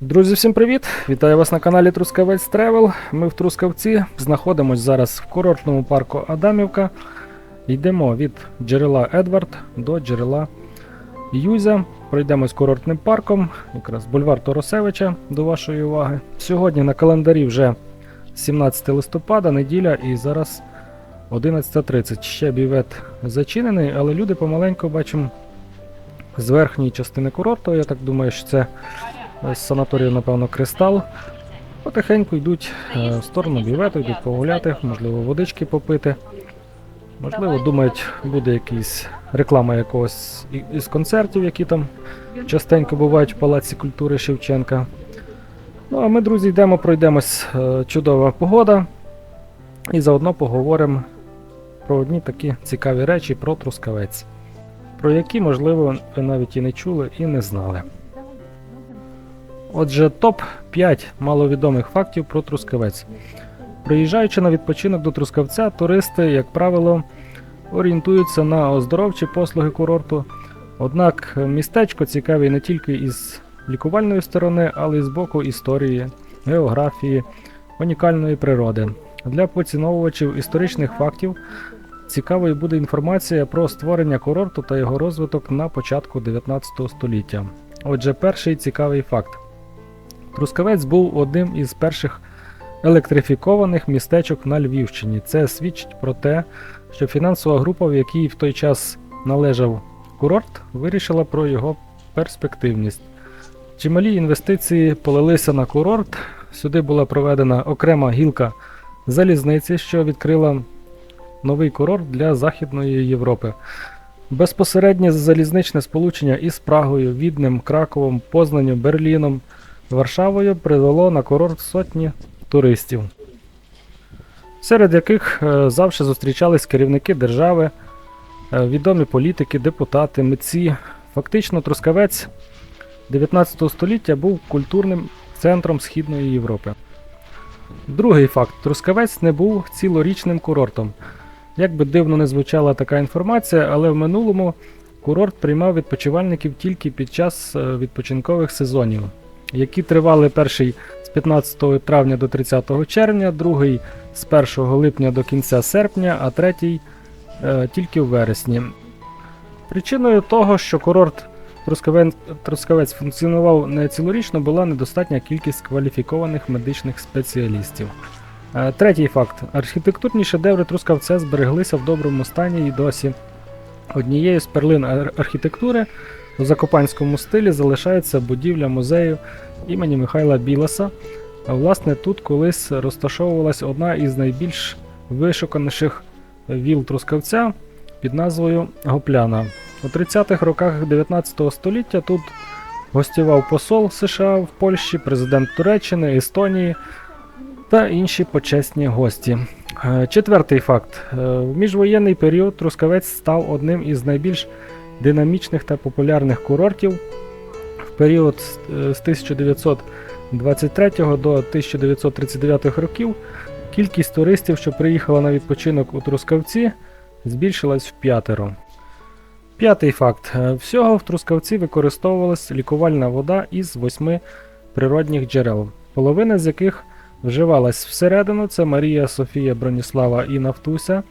Друзі, всім привіт! Вітаю вас на каналі Трускавець Тревел. Ми в Трускавці знаходимось зараз в курортному парку Адамівка. Йдемо від джерела Едвард до джерела Юзя. Пройдемось курортним парком, якраз бульвар Торосевича до вашої уваги. Сьогодні на календарі вже 17 листопада, неділя, і зараз 11.30. Ще бівет зачинений, але люди помаленьку бачимо з верхньої частини курорту. Я так думаю, що це з санаторію, напевно, Кристал. Потихеньку йдуть е, в сторону бівету, йдуть погуляти, можливо, водички попити. Можливо, думають, буде якась реклама якогось із концертів, які там частенько бувають в Палаці культури Шевченка. Ну, а ми, друзі, йдемо, пройдемось. е, Чудова погода. І заодно поговоримо про одні такі цікаві речі про Трускавець, про які, можливо, ви навіть і не чули, і не знали. Отже, топ-5 маловідомих фактів про Трускавець. Приїжджаючи на відпочинок до Трускавця, туристи, як правило, орієнтуються на оздоровчі послуги курорту. Однак містечко цікаве не тільки із лікувальної сторони, але й з боку історії, географії, унікальної природи. Для поціновувачів історичних фактів цікавою буде інформація про створення курорту та його розвиток на початку 19 століття. Отже, перший цікавий факт. Трускавець був одним із перших електрифікованих містечок на Львівщині. Це свідчить про те, що фінансова група, в якій в той час належав курорт, вирішила про його перспективність. Чималі інвестиції полилися на курорт. Сюди була проведена окрема гілка залізниці, що відкрила новий курорт для Західної Європи. Безпосереднє залізничне сполучення із Прагою, Віднем, Краковом, Познанням, Берліном, Варшавою привело на курорт сотні туристів, серед яких е, завжди зустрічались керівники держави, е, відомі політики, депутати, митці. Фактично, Трускавець 19 століття був культурним центром Східної Європи. Другий факт: Трускавець не був цілорічним курортом. Як би дивно не звучала така інформація, але в минулому курорт приймав відпочивальників тільки під час е, відпочинкових сезонів, які тривали перший з 15 травня до 30 червня, другий з 1 липня до кінця серпня, а третій е, тільки в вересні. Причиною того, що курорт Трускавець, Трускавець функціонував не цілорічно, була недостатня кількість кваліфікованих медичних спеціалістів. Е, Третій факт. Архітектурні шедеври Трускавця збереглися в доброму стані і досі. Однією з перлин архітектури у закопанському стилі залишається будівля музею імені Михайла Біласа. Власне тут колись розташовувалась одна із найбільш вишуканіших віл Трускавця під назвою Гопляна. У 30-х роках 19 століття тут гостював посол США в Польщі, президент Туреччини, Естонії та інші почесні гості. Е, Четвертий факт. Е, В міжвоєнний період Трускавець став одним із найбільш динамічних та популярних курортів. В період з е, 1923 до 1939 років кількість туристів, що приїхала на відпочинок у Трускавці, збільшилась в п'ятеро. П'ятий факт. Е, Всього в Трускавці використовувалась лікувальна вода із восьми природних джерел, половина з яких вживалась всередину. Це Марія, Софія, Броніслава і Нафтуся.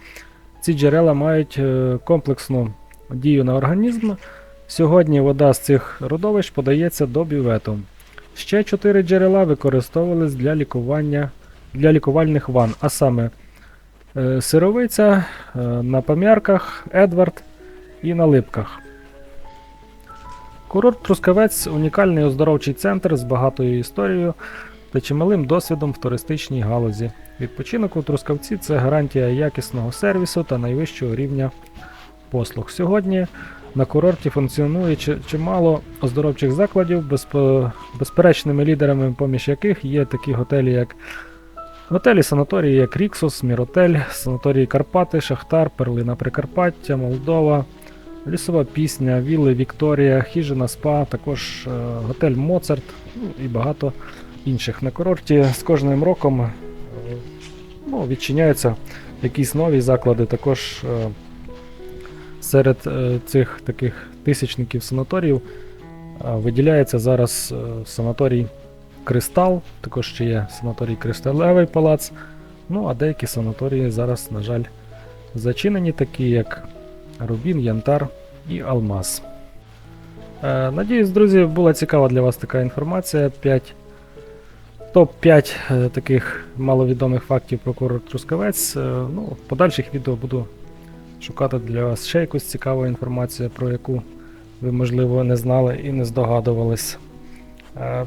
Ці джерела мають е, комплексну дію на організм. Сьогодні вода з цих родовищ подається до бювету. Ще чотири джерела використовувались для лікування для лікувальних ван, а саме е, сировиця, е, на пам'ярках, Едвард і на липках. Курорт Трускавець унікальний оздоровчий центр з багатою історією та чималим досвідом в туристичній галузі. Відпочинок у Трускавці це гарантія якісного сервісу та найвищого рівня послуг. Сьогодні на курорті функціонує чимало оздоровчих закладів, безперечними лідерами, поміж яких є такі готелі, як готелі санаторії, як Ріксус, Міротель, санаторії Карпати, Шахтар, Перлина Прикарпаття, Молдова, Лісова пісня, Вілли Вікторія, Хіжина Спа, також е, готель Моцарт ну, і багато інших. На курорті з кожним роком е, ну, відчиняються якісь нові заклади. Також е, серед е, цих таких тисячників санаторіїв е, виділяється зараз е, санаторій Кристал, також ще є санаторій Кришталевий палац. Ну, а деякі санаторії зараз, на жаль, зачинені, такі як Рубін, Янтар і Алмаз. Надіюсь, друзі, була цікава для вас така інформація. 5 топ-5 е, таких маловідомих фактів про курорт Трускавець. Ну, в подальших відео буду шукати для вас ще якусь цікаву інформацію, про яку ви, можливо, не знали і не здогадувались. Е,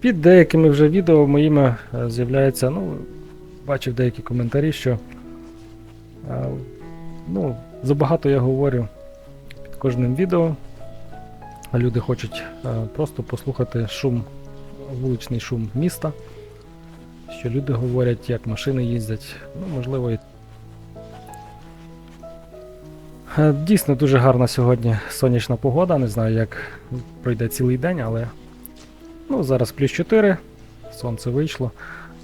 Під деякими вже відео моїми е, з'являється, ну, бачив деякі коментарі, що е, ну, забагато я говорю під кожним відео. Люди хочуть просто послухати шум, вуличний шум міста. Що люди говорять, як машини їздять. Ну, можливо, і. Дійсно дуже гарна сьогодні сонячна погода. Не знаю, як пройде цілий день, але ну, зараз плюс 4, сонце вийшло.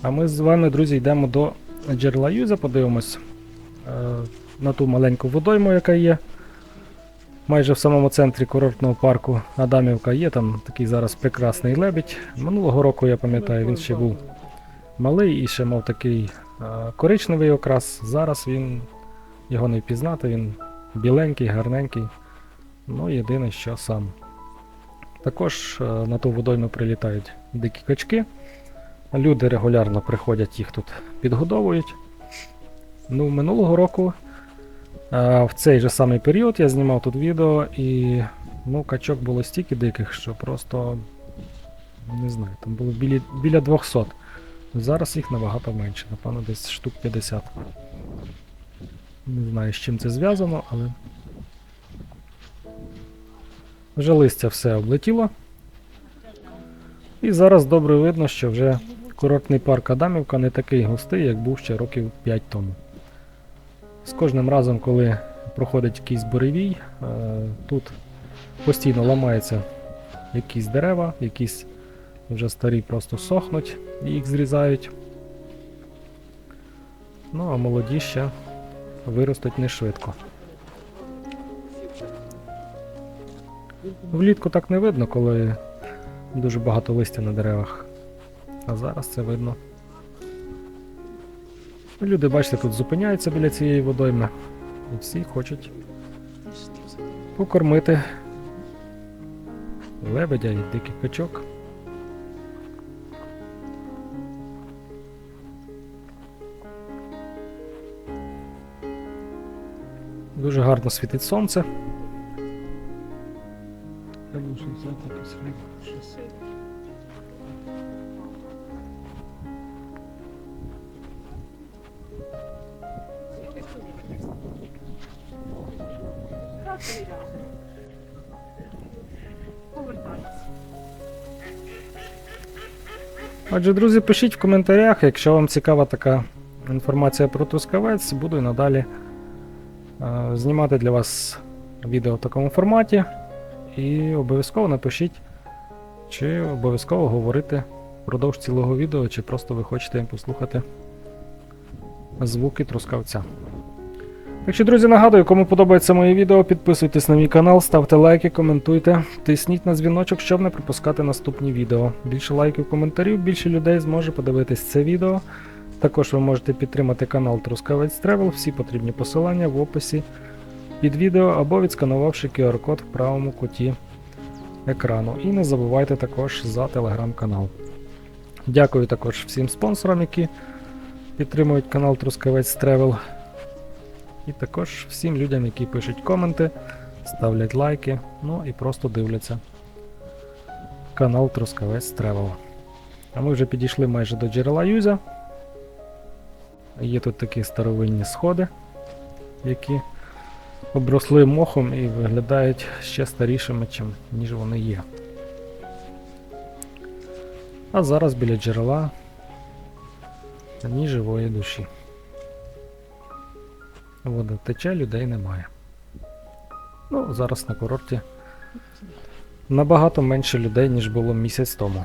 А ми з вами, друзі, йдемо до джерела Юза, подивимось е, на ту маленьку водойму, яка є. Майже в самому центрі курортного парку Адамівка є там такий зараз прекрасний лебідь. Минулого року, я пам'ятаю, він ще був малий і ще мав такий е, коричневий окрас. Зараз він його не впізнати, він біленький, гарненький. Ну, єдине, що сам. Також е, на ту водойму прилітають дикі качки. Люди регулярно приходять, їх тут підгодовують. Ну, минулого року е, в цей же самий період я знімав тут відео і ну, качок було стільки диких, що просто не знаю, там було біля, біля 200. Зараз їх набагато менше, напевно, десь штук 50. Не знаю, з чим це зв'язано, але. Вже листя все облетіло. І зараз добре видно, що вже курортний парк Адамівка не такий густий, як був ще років 5 тому. З кожним разом, коли проходить якийсь буревій, е, тут постійно ламаються якісь дерева, якісь вже старі просто сохнуть і їх зрізають. Ну а молоді ще виростуть не швидко. Влітку так не видно, коли дуже багато листя на деревах. А зараз це видно. Люди, бачите, тут зупиняються біля цієї водойми. І всі хочуть покормити лебедя і дикий качок. Дуже гарно світить сонце. Отже, друзі, пишіть в коментарях, якщо вам цікава така інформація про Трускавець, буду і надалі знімати для вас відео в такому форматі. І обов'язково напишіть, чи обов'язково говорити впродовж цілого відео, чи просто ви хочете послухати звуки трускавця. Так що, друзі, нагадую, кому подобається моє відео, підписуйтесь на мій канал, ставте лайки, коментуйте, тисніть на дзвіночок, щоб не пропускати наступні відео. Більше лайків, коментарів, більше людей зможе подивитись це відео. Також ви можете підтримати канал Трускавець Travel, всі потрібні посилання в описі під відео або відсканувавши QR-код в правому куті екрану. І не забувайте також за телеграм-канал. Дякую також всім спонсорам, які підтримують канал Трускавець Travel. І також всім людям, які пишуть коменти, ставлять лайки, ну і просто дивляться канал Трускавець Travel. А ми вже підійшли майже до джерела Юзя. Є тут такі старовинні сходи, які обросли мохом і виглядають ще старішими, ніж вони є. А зараз біля джерела ні живої душі. Вода тече, людей немає. Ну, зараз на курорті набагато менше людей, ніж було місяць тому.